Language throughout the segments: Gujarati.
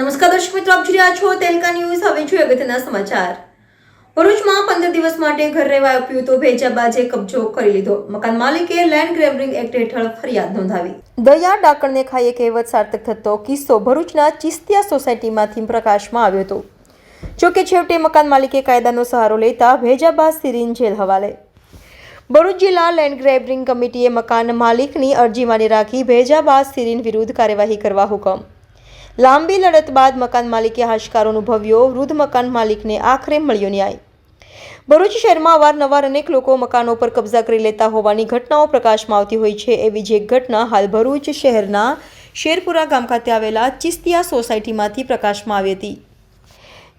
મિત્રો, આપ જોઈ રહ્યા છો તેલકા ન્યૂઝ. હવે જોઈએ અગત્યના સમાચાર. ભરૂચમાં પંદર દિવસ માટે ઘર રહેવા આપ્યું તો ભેજાબાજે કબજો કરી લીધો. મકાન માલિકે લેન્ડ ગ્રેબરિંગ એક્ટ હેઠળ ફરિયાદ નોંધાવી. દયા ડાકણને ખાઈએ કહેવત સાર્થક થતો કિસ્સો ભરૂચના ચિસ્તિયા સોસાયટીમાંથી પ્રકાશમાં આવ્યો હતો. જો કે છેવટે મકાન માલિકે કાયદાનો સહારો લેતા ભેજાબાદ સિરીન જેલ હવાલે. ભરૂચ જિલ્લા લેન્ડ ગ્રેબરિંગ કમિટીએ મકાન માલિકની અરજી માની રાખી ભેજાબાદ સિરીન વિરુદ્ધ કાર્યવાહી કરવા હુકમ. લાંબી લડત બાદ મકાન માલિકે હાશકારો અનુભવ્યો. વૃદ્ધ મકાન માલિકને આખરે મળ્યો ન્યાય. ભરૂચ શહેરમાં અવારનવાર અનેક લોકો મકાનો પર કબજા કરી લેતા હોવાની ઘટનાઓ પ્રકાશમાં આવતી હોય છે. એવી જ એક ઘટના હાલ ભરૂચ શહેરના શેરપુરા ગામ ખાતે આવેલા ચિસ્તિયા સોસાયટીમાંથી પ્રકાશમાં આવી હતી.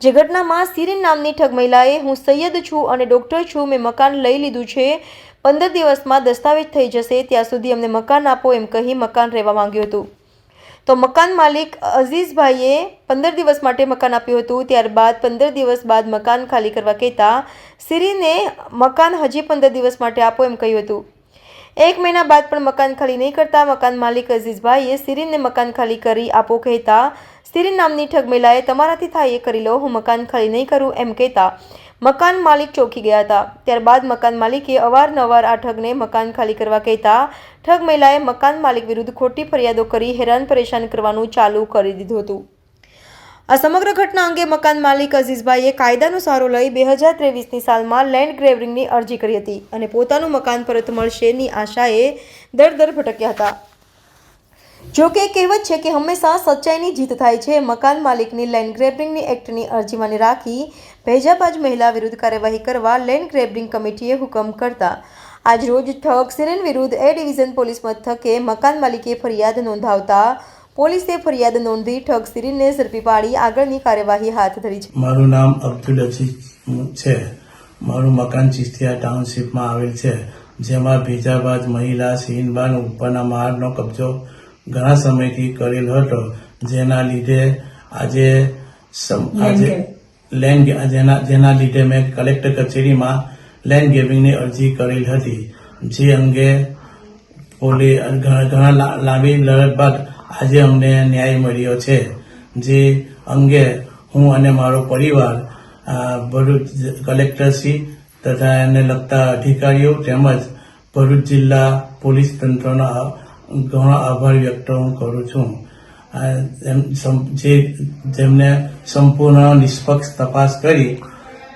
જે ઘટનામાં સિરીન નામની ઠગ મહિલાએ, હું સૈયદ છું અને ડૉક્ટર છું. મેં મકાન લઈ લીધું છે. પંદર દિવસમાં દસ્તાવેજ થઈ જશે. ત્યાં સુધી અમને મકાન આપો એમ કહી મકાન રહેવા માંગ્યું હતું. તો મકાન માલિક અઝીઝભાઈએ પંદર દિવસ માટે મકાન આપ્યું હતું. ત્યારબાદ પંદર દિવસ બાદ મકાન ખાલી કરવા કહેતા સિરીને મકાન હજી પંદર દિવસ માટે આપો એમ કહ્યું હતું. એક મહિના બાદ પણ મકાન ખાલી નહીં કરતા મકાન માલિક અઝીઝભાઈએ સિરીનને મકાન ખાલી કરી આપો કહેતા સિરીન નામની ઠગ મહિલાએ તમારાથી થાય એ કરી લો, હું મકાન ખાલી નહીં કરું, એમ કહેતા. મકાન માલિક ચોંકી ગયા હતા. ત્યારબાદ મકાન માલિકે અવારનવાર આ ઠગને મકાન ખાલી કરવા કહેતા ઠગ મહિલાએ મકાન માલિક વિરુદ્ધ ખોટી ફરિયાદો કરી હેરાન પરેશાન કરવાનું ચાલુ કરી દીધું હતું. આ સમગ્ર ઘટના અંગે મકાન માલિક અઝીઝભાઈએ કાયદાનો સહારો લઈ બે હજાર ત્રેવીસની સાલમાં લેન્ડ ગ્રેવરિંગની અરજી કરી હતી અને પોતાનું મકાન પરત મળશેની આશાએ દર દર ભટક્યા હતા. જો કે કહેવત છે કે હંમેશા સચ્ચાઈની જીત થાય છે. મકાન માલિકની લેન્ડ ગ્રેબિંગની એક્ટની અરજી રાખી ભેજાબાજ મહિલા વિરુદ્ધ કાર્યવાહી કરવા લેન્ડ ગ્રેબિંગ કમિટીએ હુકમ કરતા. આજરોજ ઠગ સિરેન વિરુદ્ધ એ ડિવિઝન પોલીસ મથકે મકાન માલિકે ફરિયાદ નોંધાવતા પોલીસે ફરિયાદ નોંધી ઠગ સિરીનને ઝડપી પાડી આગળની કાર્યવાહી હાથ ધરી છે. મારું નામ અબ્દુલ છે. મારું મકાન ચિસ્તિયા ટાઉનશીપમાં આવેલ છે. જેમાં ભેજાબાદ મહિલા સીનબાન ઉપરના માળનો કબજો ઘણા સમયથી કરેલ હતો જેના લીધે આજે આજે લેન્ડ જેના જેના લીધે મેં કલેક્ટર કચેરીમાં લેન્ડ ગેવિંગની અરજી કરેલ હતી જે અંગે પોલી ઘણા લાંબી લડત બાદ આજે અમને ન્યાય મળ્યો છે જે અંગે હું અને મારો પરિવાર ભરૂચ કલેક્ટરશ્રી તથા એને લગતા અધિકારીઓ તેમજ ભરૂચ જિલ્લા પોલીસ તંત્રનો ઘણો આભાર વ્યક્ત હું કરું છું. જે જેમને સંપૂર્ણ નિષ્પક્ષ તપાસ કરી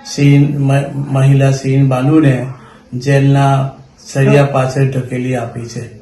સીન મહિલા સીન બાનુને જેલના સળિયા પાછળ ઢકેલી આપી છે.